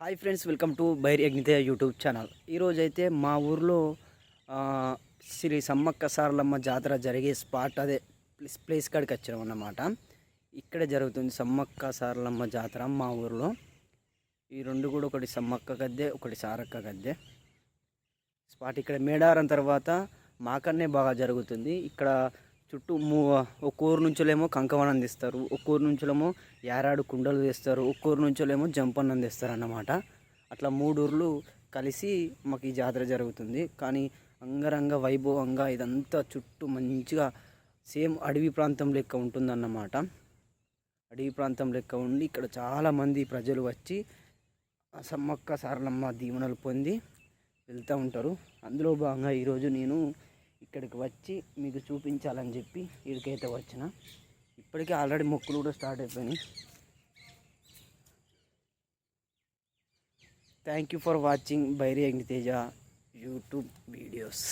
Hi friends welcome to బైర్ యజ్ఞతేయ YouTube channel. ఈరోజు అయితే మా ఊర్లో శ్రీ సమ్మక్క సారలమ్మ జాతర జరిగే స్పాట్ అదే ప్లేస్ ప్లేస్ కాడికి వచ్చాం అన్నమాట. ఇక్కడ జరుగుతుంది సమ్మక్క సారలమ్మ జాతర మా ఊర్లో. ఈ రెండు కూడా ఒకటి సమ్మక్క గద్దె ఒకటి సారక్క గద్దె. స్పాట్ ఇక్కడ మేడారం తర్వాత మాకన్నే బాగా జరుగుతుంది. ఇక్కడ చుట్టూ మూ ఒక ఊరు నుంచోలేమో కంకవనం తీస్తారు ఒక ఊరు నుంచోలేమో యారాడు కుండలు తీస్తారు ఒక ఊరు నుంచోలేమో జంపన్నం తీస్తారు అన్నమాట అట్లా మూడు ఊర్లు కలిసి మాకు ఈ జాతర జరుగుతుంది. కానీ అంగరంగ వైభవంగా ఇదంతా చుట్టూ మంచిగా సేమ్ అడవి ప్రాంతం లెక్క ఉంటుందన్నమాట. అడవి ప్రాంతం లెక్క ఉండి ఇక్కడ చాలామంది ప్రజలు వచ్చి సమ్మక్క సారలమ్మ దీవెనలు పొంది వెళ్తూ ఉంటారు. అందులో భాగంగా ఈరోజు నేను ఇక్కడికి వచ్చి మీకు చూపించాలని చెప్పి ఇక్కడికైతే వచ్చిన. ఇప్పటికే ఆల్రెడీ మొక్కులు కూడా స్టార్ట్ అయిపోయినాయి. Thank you for watching Bairi Teja YouTube videos